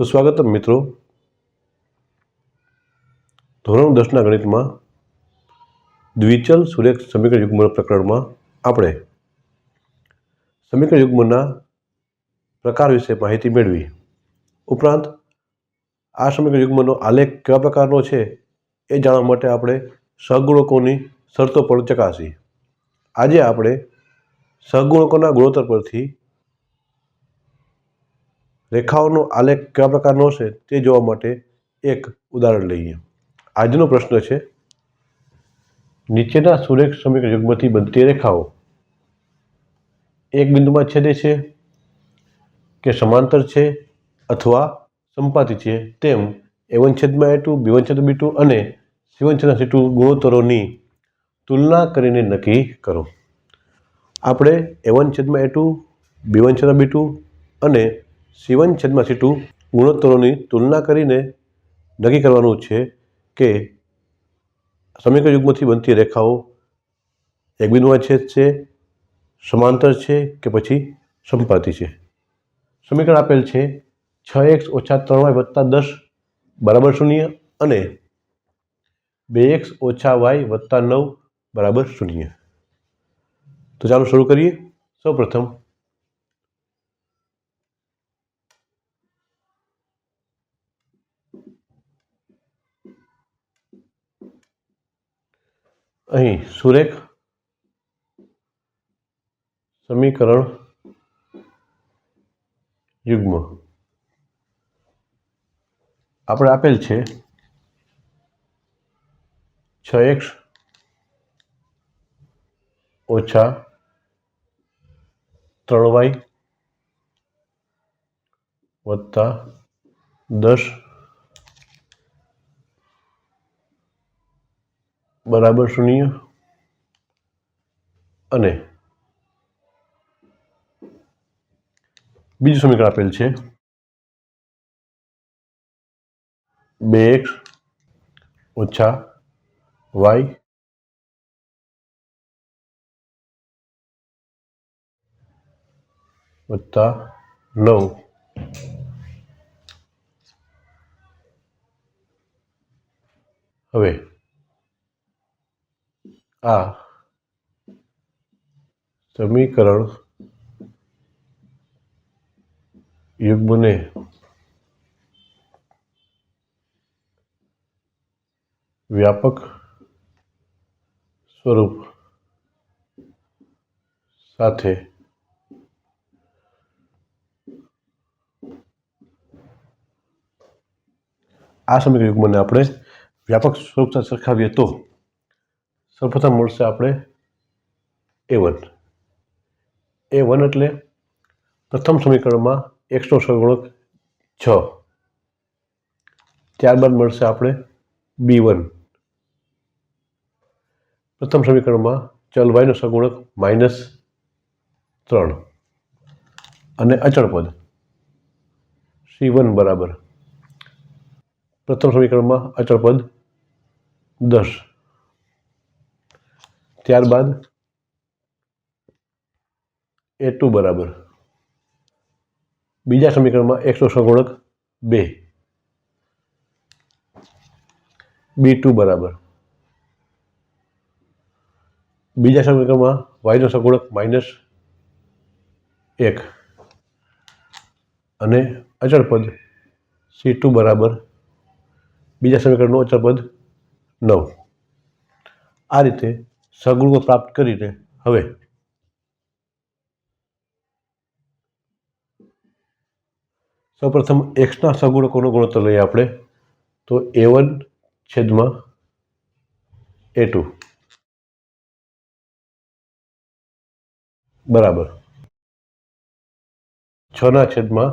તો સ્વાગતમ મિત્રો. ધોરણ દસના ગણિતમાં દ્વિચલ સુરેખ સમીકરણ યુગ્મ પ્રકરણમાં આપણે સમીકરણ યુગ્મના પ્રકાર વિશે માહિતી મેળવી. ઉપરાંત આ સમીકરણ યુગ્મનો આલેખ કેવા પ્રકારનો છે એ જાણવા માટે આપણે સહગુણકોની શરતો પણ ચકાસી. આજે આપણે સહગુણકોના ગુણોત્તર પરથી રેખાઓનો આલેખ કેવા પ્રકારનો હશે તે જોવા માટે એક ઉદાહરણ લઈએ. આજનો પ્રશ્ન છે, નીચેના સુરેખ સમીકરણ યુગ્મથી બનતી રેખાઓ એક બિંદુમાં છેદે છે કે સમાંતર છે અથવા સંપાતી છે તેમ એ વન છેદમાં એ ટુ બી છેદ બી ટુ અને સી વન છેદમાં સી ટુ ગુણોત્તરોની તુલના કરીને નક્કી કરો. આપણે એ વન છેદમાં એ ટુ બી છેદમાં બી ટુ અને સી વન છેદમાં સી ટુ ગુણોત્તરોની તુલના કરીને નક્કી કરવાનું છે કે સમીકરણ યુગ્મથી બનતી રેખાઓ એક બિંદુમાં છેદ છે, સમાંતર છે કે પછી સંપાતી છે? સમીકરણ આપેલ છે છ એક્સ ઓછા ત્રણ વાય વત્તા દસ બરાબર શૂન્ય અને બે એક્સ ઓછા વાય વત્તા નવ બરાબર શૂન્ય. તો ચાલો શરૂ કરીએ. સૌપ્રથમ અહીં સુરેખ સમીકરણ યુગ્મ. આપણે આપેલ છે છ એક્સ ઓછા ત્રણ વાય વત્તા દસ બરાબર શૂન્ય અને બીજું સમીકરણ આપેલ છે. બે એક્સ ઓછા વાય વત્તા નવ. હવે આ સમીકરણ યુગ્મને વ્યાપક સ્વરૂપ સાથે આ સમીકરણ યુગ્મને આપણે વ્યાપક સ્વરૂપ સાથે સરખાવીએ તો સૌપ્રથમ મળશે આપણે એ વન એ વન એટલે પ્રથમ સમીકરણમાં એક્સનો સહગુણક છ. ત્યારબાદ મળશે આપણે બી વન પ્રથમ સમીકરણમાં ચલ વાયનો સગુણક માઇનસ ત્રણ. અને અચળ પદ સી વન બરાબર. પ્રથમ સમીકરણમાં અચળ પદ દસ. ત્યારબાદ એ ટુ બરાબર. બીજા સમીકરણમાં એકસો સગુણક બે. બી ટુ બરાબર. બીજા સમીકરણમાં વાયનો સગુણક માઇનસ એક. અને અચળ પદ સી ટુ બરાબર. બીજા સમીકરણનું અચળ પદ નવ. આ રીતે સગુણકો પ્રાપ્ત કરીને હવે સૌપ્રથમ એક્સના સગુણકોનો ગુણોત્તર લઈએ આપણે, તો એ વન છેદમાં એ ટુ બરાબર. છના છેદમાં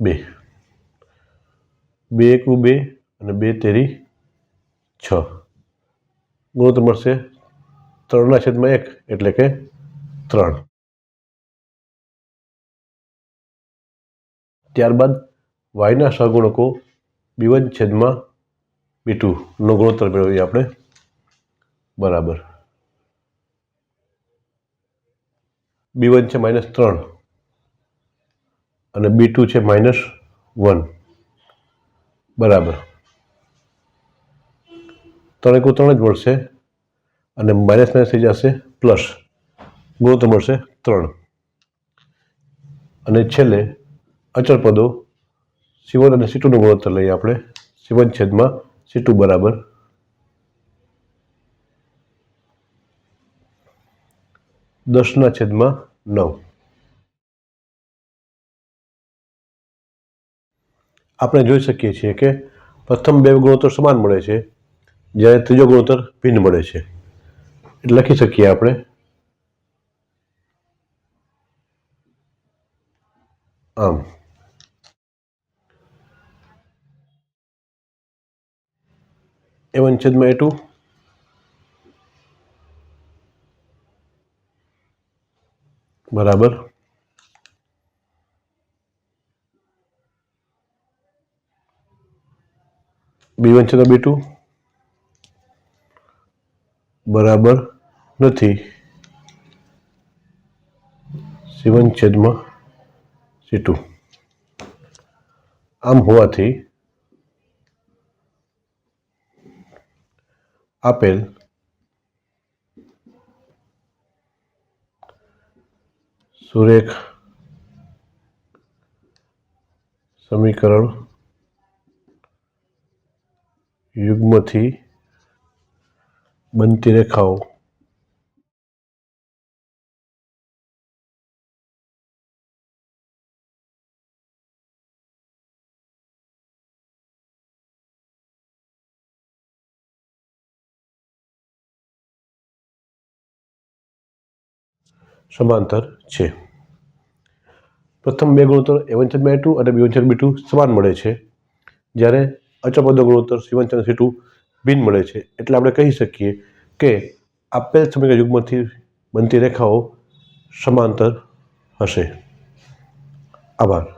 બે. બે એકુ બે અને બે તેરી છ. ગુણોત્તર મળશે ત્રણના છેદમાં એક એટલે કે ત્રણ. ત્યારબાદ વાયના સહગુણકો બી વન છેદમાં બી ટુનો ગુણોત્તર મેળવીએ આપણે. બરાબર. બી વન છે માઇનસ ત્રણ અને બી ટુ છે માઇનસ વન. બરાબર. ત્રણ એકુ ત્રણ જ મળશે. અને માઇનસ માઇનસ થઈ જશે પ્લસ ગુણોત્તર મળશે ત્રણ. અને છેલ્લે અચળ પદો સી વન અને સી ટુનો ગુણોત્તર લઈએ આપણે. સી વન છેદમાં સી ટુ બરાબર. દસના છેદમાં નવ. આપણે જોઈ શકીએ છીએ કે પ્રથમ બે ગુણોત્તર સમાન મળે છે. જ્યારે ત્રીજો ગુણોત્તર ભિન્ન મળે છે. એટલે લખી શકીએ આપણે. આમ. એ વન છેદમાં એ ટુ. બરાબર. બી વન છેદમાં બી ટુ. બરાબર નથી. સીવન છેદમાં સી ટુ. આમ હોવાથી આપેલ સુરેખ સમીકરણ યુગ્મથી બનતી રેખાઓ. સમાંતર છે. પ્રથમ બે ગુણોત્તર એ વન છેદ ટુ અને બી વન બી ટુ સમાન મળે છે. જ્યારે અચપદ ગુણોત્તર સી વન સી ટુ ભિન્ન મળે છે. એટલે આપણે કહી શકીએ કે આપેલ સમય યુગ્મથી બનતી રેખાઓ સમાંતર હશે. આભાર.